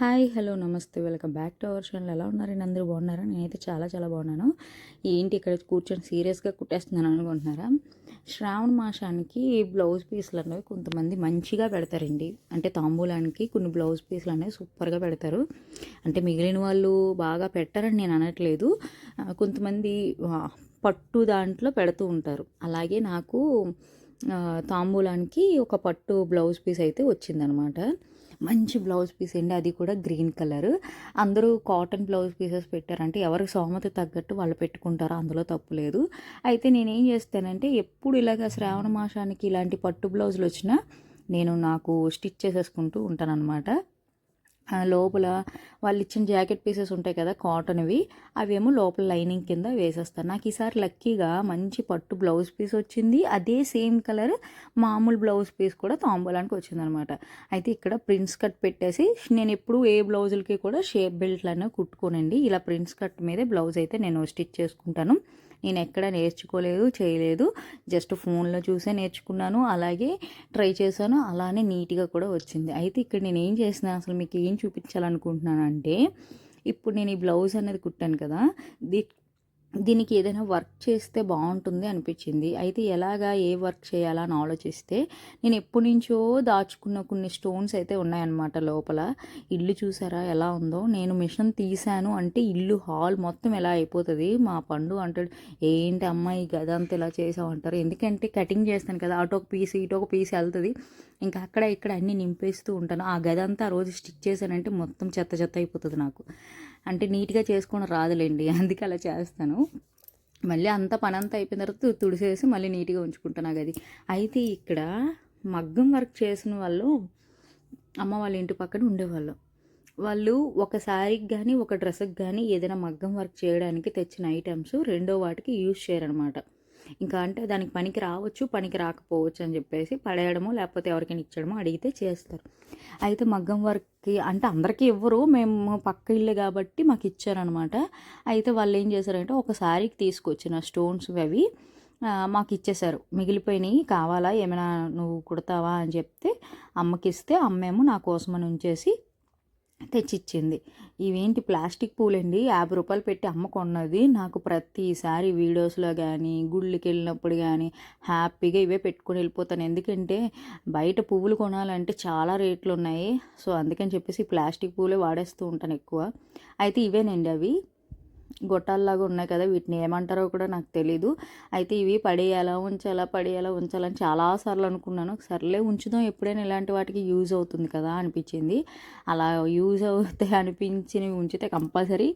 Hi hello నమస్తే. Welcome back to our channel. ఎలా ఉన్నారండి అందరూ బాగున్నారా? నేనైతే చాలా చాలా బాగున్నాను. ఏంటి ఇక్కడ కూర్చొని సీరియస్గా కుట్టేస్తున్నాను అనుకుంటున్నారా? శ్రావణ మాసానికి బ్లౌజ్ పీస్లు అనేవి కొంతమంది మంచిగా పెడతారండి. అంటే తాంబూలానికి కొన్ని బ్లౌజ్ పీస్లు అనేవి సూపర్గా పెడతారు. అంటే మిగిలిన వాళ్ళు బాగా పెట్టారని నేను అనట్లేదు. కొంతమంది పట్టు దాంట్లో పెడుతూ ఉంటారు. అలాగే నాకు తాంబూలానికి ఒక పట్టు బ్లౌజ్ పీస్ అయితే వచ్చిందనమాట. మంచి బ్లౌజ్ పీస్ అండి. అది కూడా గ్రీన్ కలర్. అందరూ కాటన్ బ్లౌజ్ పీసెస్ పెట్టారంటే ఎవరికి సోమత తగ్గట్టు వాళ్ళు పెట్టుకుంటారు. అందులో తప్పు లేదు. అయితే నేనేం చేస్తానంటే ఎప్పుడు ఇలాగ శ్రావణ మాసానికి ఇలాంటి పట్టు బ్లౌజులు వచ్చినా నేను నాకు స్టిచ్ చేసేసుకుంటూ ఉంటానన్నమాట. లోపల వాళ్ళు ఇచ్చిన జాకెట్ పీసెస్ ఉంటాయి కదా కాటన్వి అవేమో లోపల లైనింగ్ కింద వేసేస్తాను నాకు ఈసారి లక్కీగా మంచి పట్టు బ్లౌజ్ పీస్ వచ్చింది. అదే సేమ్ కలర్ మామూలు బ్లౌజ్ పీస్ కూడా తాంబూలానికి వచ్చిందనమాట. అయితే ఇక్కడ ప్రిన్స్ కట్ పెట్టేసి నేను ఎప్పుడు ఏ బ్లౌజులకి కూడా షేప్ బెల్ట్లు అనేవి కుట్టుకోనండి. ఇలా ప్రింట్స్ కట్ మీదే బ్లౌజ్ అయితే నేను స్టిచ్ చేసుకుంటాను. నేను ఎక్కడ నేర్చుకోలేదు చేయలేదు. జస్ట్ ఫోన్లో చూసే నేర్చుకున్నాను అలాగే ట్రై చేశాను అలానే నీట్గా కూడా వచ్చింది. అయితే ఇక్కడ నేను ఏం చేసిన అసలు మీకు ఏం చూపించాలనుకుంటున్నాను అంటే ఇప్పుడు నేను ఈ బ్లౌజ్ అనేది కుట్టాను కదా దీ దీనికి ఏదైనా వర్క్ చేస్తే బాగుంటుంది అనిపించింది. అయితే ఎలాగా ఏ వర్క్ చేయాలా అని ఆలోచిస్తే నేను ఎప్పటి నుంచో దాచుకున్న కొన్ని స్టోన్స్ అయితే ఉన్నాయన్నమాట లోపల. ఇల్లు చూసారా ఎలా ఉందో? నేను మిషన్ తీశాను అంటే ఇల్లు హాల్ మొత్తం ఎలా అయిపోతుంది? మా పండు అంటాడు ఏంటి అమ్మాయి గదంతా ఇలా చేసావు? అంటారు. ఎందుకంటే కటింగ్ చేస్తాను కదా అటు ఒక పీస్ ఇటు ఒక పీస్ వెళ్తుంది. ఇంకా అక్కడ ఇక్కడ అన్నీ నింపేస్తూ ఉంటాను. ఆ గదంతా ఆ రోజు స్టిచ్ చేశానంటే మొత్తం చెత్త చెత్త అయిపోతుంది నాకు. అంటే నీట్గా చేసుకొని రాదులేండి. అందుకే అలా చేస్తాను. మళ్ళీ అంత పని అంతా అయిపోయిన తర్వాత తుడిసేసి మళ్ళీ నీట్గా ఉంచుకుంటాను అది అయితే ఇక్కడ మగ్గం వర్క్ చేసిన వాళ్ళు అమ్మ వాళ్ళ ఇంటి పక్కన ఉండేవాళ్ళు. వాళ్ళు ఒక శారీకి కానీ ఒక డ్రెస్కి కానీ ఏదైనా మగ్గం వర్క్ చేయడానికి తెచ్చిన ఐటమ్స్ రెండో వాటికి యూజ్ చేయరనమాట. ఇంకా అంటే దానికి పనికి రావచ్చు పనికి రాకపోవచ్చు అని చెప్పేసి పడేయడము లేకపోతే ఎవరికైనా ఇచ్చడమో అడిగితే చేస్తారు. అయితే మగ్గం వర్క్కి అంటే అందరికీ ఇవ్వరు మేము పక్క ఇల్లు కాబట్టి మాకు ఇచ్చారనమాట అయితే వాళ్ళు ఏం చేశారంటే ఒక శారీకి తీసుకొచ్చిన స్టోన్స్ అవి మాకు ఇచ్చేశారు. మిగిలిపోయినాయి కావాలా ఏమైనా నువ్వు కుడతావా అని చెప్తే అమ్మకి ఇస్తే అమ్మేమో నా కోసమని ఉంచేసి తెచ్చిచ్చింది. ఇవేంటి ప్లాస్టిక్ పూలండి? యాభై రూపాయలు పెట్టి అమ్మకున్నది నాకు ప్రతిసారి వీడియోస్లో కానీ గుళ్ళకి వెళ్ళినప్పుడు కానీ హ్యాపీగా ఇవే పెట్టుకొని వెళ్ళిపోతాను. ఎందుకంటే బయట పువ్వులు కొనాలంటే చాలా రేట్లు ఉన్నాయి. సో అందుకని చెప్పేసి ప్లాస్టిక్ పూలే వాడేస్తూ ఉంటాను ఎక్కువ. అయితే ఇవేనండి అవి? గొట్టాల్లాగా ఉన్నాయి కదా వీటిని ఏమంటారో కూడా నాకు తెలీదు. అయితే ఇవి పడేయాలా ఉంచాలా పడేయాలా ఉంచాలని చాలాసార్లు అనుకున్నాను. సర్లే ఉంచుదాం ఎప్పుడైనా ఇలాంటి వాటికి యూజ్ అవుతుంది కదా అనిపించింది. అలా యూజ్ అవుతాయి అనిపించినవి ఉంచితే కంపల్సరీ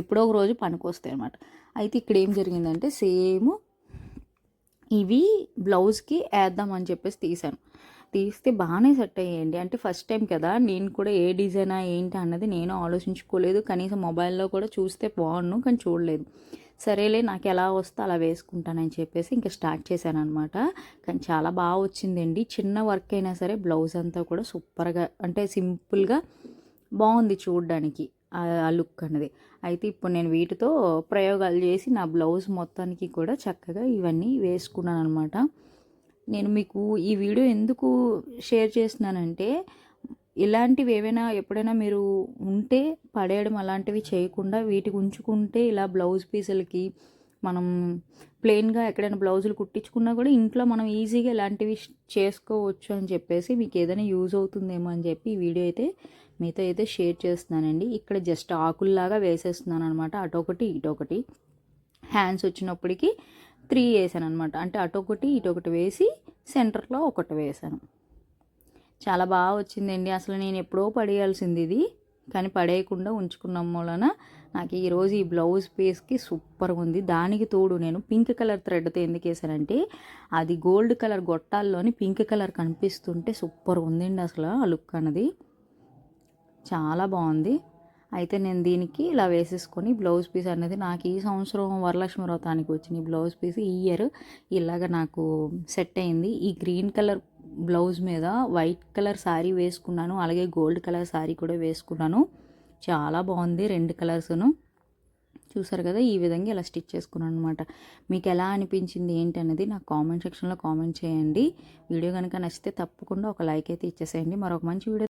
ఎప్పుడో ఒక రోజు పనికొస్తాయి అనమాట అయితే ఇక్కడ ఏం జరిగిందంటే సేమ్ ఇవి బ్లౌజ్కి వేద్దామని చెప్పేసి తీసాను తీస్తే బాగానే సెట్ అయ్యేయండి. అంటే ఫస్ట్ టైం కదా నేను కూడా ఏ డిజైనా ఏంటి అన్నది నేను ఆలోచించుకోలేదు. కనీసం మొబైల్లో కూడా చూస్తే బాగుండు కానీ చూడలేదు. సరేలే నాకు ఎలా వస్తే అలా వేసుకుంటానని చెప్పేసి ఇంకా స్టార్ట్ చేశాను అనమాట కానీ చాలా బాగా వచ్చిందండి. చిన్న వర్క్ అయినా సరే బ్లౌజ్ అంతా కూడా సూపర్గా అంటే సింపుల్గా బాగుంది చూడడానికి ఆ లుక్ అన్నది. అయితే ఇప్పుడు నేను వీటితో ప్రయోగాలు చేసి నా బ్లౌజ్ మొత్తానికి కూడా చక్కగా ఇవన్నీ వేసుకున్నాను అనమాట నేను మీకు ఈ వీడియో ఎందుకు షేర్ చేస్తున్నానంటే ఇలాంటివి ఏవైనా ఎప్పుడైనా మీరు ఉంటే పడేయడం అలాంటివి చేయకుండా వీటికి ఉంచుకుంటే ఇలా బ్లౌజ్ పీసులకి మనం ప్లెయిన్గా ఎక్కడైనా బ్లౌజులు కుట్టించుకున్నా కూడా ఇంట్లో మనం ఈజీగా ఇలాంటివి చేసుకోవచ్చు అని చెప్పేసి మీకు ఏదైనా యూజ్ అవుతుందేమో అని చెప్పి ఈ వీడియో అయితే మీతో అయితే షేర్ చేస్తున్నానండి. ఇక్కడ జస్ట్ ఆకుల్లాగా వేసేస్తున్నాను అనమాట అటొకటి ఇటొకటి. హ్యాండ్స్ వచ్చినప్పటికి త్రీ వేసాను అనమాట అంటే అటొకటి ఇటొకటి వేసి సెంటర్లో ఒకటి వేసాను చాలా బాగా వచ్చిందండి. అసలు నేను ఎప్పుడో పడేయాల్సింది ఇది. కానీ పడేయకుండా ఉంచుకున్నాం వలన నాకు ఈరోజు ఈ బ్లౌజ్ పీస్కి సూపర్ ఉంది. దానికి తోడు నేను పింక్ కలర్ థ్రెడ్తో ఎందుకు వేసానంటే అది గోల్డ్ కలర్ గొట్టాల్లోని పింక్ కలర్ కనిపిస్తుంటే సూపర్ ఉందండి అసలు ఆ లుక్ అన్నది. చాలా బాగుంది. అయితే నేను దీనికి ఇలా వేసేసుకొని బ్లౌజ్ పీస్ అనేది నాకు ఈ సంవత్సరం వరలక్ష్మి వ్రతానికి వచ్చిన బ్లౌజ్ పీస్ ఈ ఇయర్ ఇలాగ నాకు సెట్ అయింది. ఈ గ్రీన్ కలర్ బ్లౌజ్ మీద వైట్ కలర్ శారీ వేసుకున్నాను అలాగే గోల్డ్ కలర్ శారీ కూడా వేసుకున్నాను. చాలా బాగుంది రెండు కలర్స్ను. చూసారు కదా ఈ విధంగా ఇలా స్టిచ్ చేసుకున్నాను అనమాట మీకు ఎలా అనిపించింది ఏంటి అనేది నాకు కామెంట్ సెక్షన్లో కామెంట్ చేయండి. వీడియో కనుక నచ్చితే తప్పకుండా ఒక లైక్ అయితే ఇచ్చేసేయండి. మరొక మంచి వీడియో